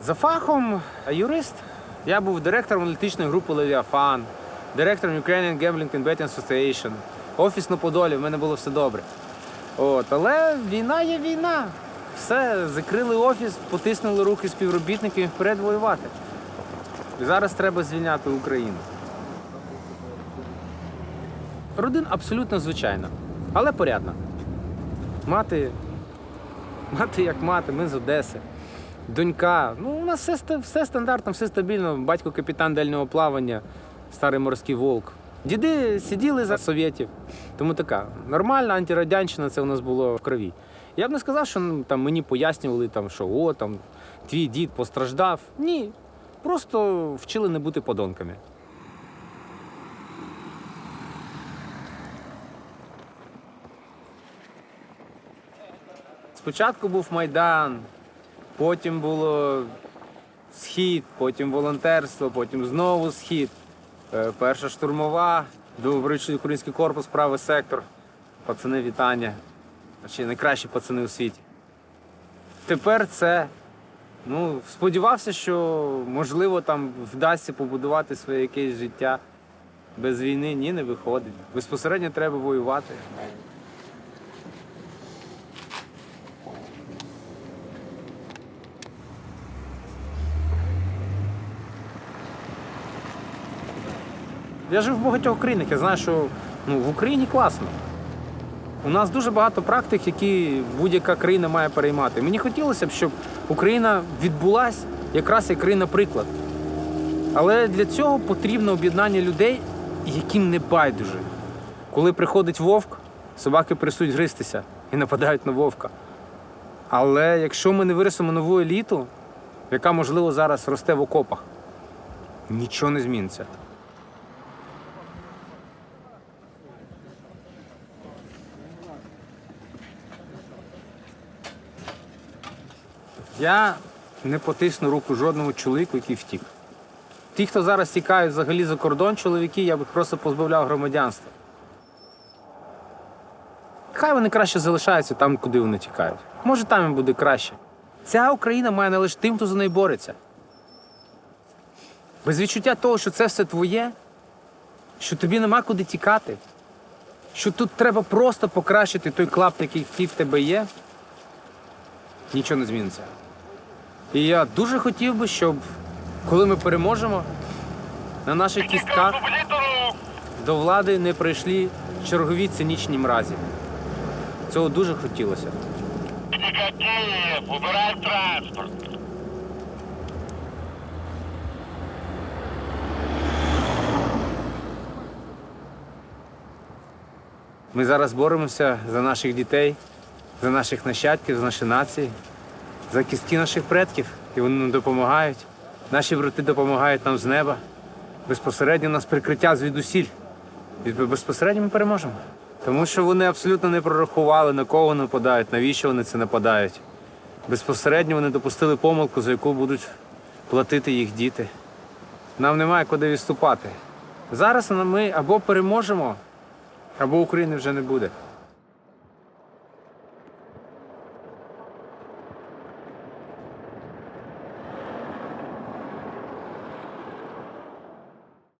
За фахом юрист. Я був директором аналітичної групи Левіафан, директором Ukrainian Gambling and Betting Association. Офіс на Подолі, в мене було все добре. От, але війна є війна. Все, закрили офіс, потиснули руки співробітників і вперед воювати. І зараз треба звільняти Україну. Родина абсолютно звичайна, але порядна. Мати, мати як мати, ми з Одеси. Донька. Ну, у нас все, все стандартно, все стабільно. Батько капітан дальнього плавання, старий морський волк. Діди сиділи за совєтів. Тому така нормальна антирадянщина, це у нас було в крові. Я б не сказав, що ну, там, мені пояснювали, там, що о, там, твій дід постраждав. Ні. Просто вчили не бути подонками. Спочатку був Майдан, потім було схід, потім волонтерство, потім знову схід. Е, Перша штурмова, доброчий український корпус, правий сектор. Пацани, вітання. Чи найкращі пацани у світі. Тепер це. Ну, сподівався, що можливо там вдасться побудувати своє якесь життя без війни. Ні, не виходить. Безпосередньо треба воювати. Я жив в багатьох країнах, я знаю, що ну, в Україні класно. У нас дуже багато практик, які будь-яка країна має переймати. Мені хотілося б, щоб Україна відбулась якраз як країна-приклад. Але для цього потрібно об'єднання людей, яким не байдуже. Коли приходить вовк, собаки присуть гристися і нападають на вовка. Але якщо ми не вирисимо нову еліту, яка, можливо, зараз росте в окопах, нічого не зміниться. Я не потисну руку жодному чоловіку, який втік. Ті, хто зараз тікають взагалі за кордон, чоловіки, я б просто позбавляв громадянства. Хай вони краще залишаються там, куди вони тікають. Може, там їм буде краще. Ця Україна має належати тим, хто за нею бореться. Без відчуття того, що це все твоє, що тобі нема куди тікати, що тут треба просто покращити той клаптик, який в тебе є, нічого не зміниться. І я дуже хотів би, щоб коли ми переможемо, на наших кістках до влади не прийшли чергові цинічні мразі. Цього дуже хотілося. Убирай транспорт. Ми зараз боремося за наших дітей, за наших нащадків, за наші нації, за кістки наших предків. І вони нам допомагають. Наші брати допомагають нам з неба. Безпосередньо у нас прикриття звідусіль. І безпосередньо ми переможемо. Тому що вони абсолютно не прорахували, на кого нападають, навіщо вони це нападають. Безпосередньо вони допустили помилку, за яку будуть платити їх діти. Нам немає куди відступати. Зараз ми або переможемо, або України вже не буде.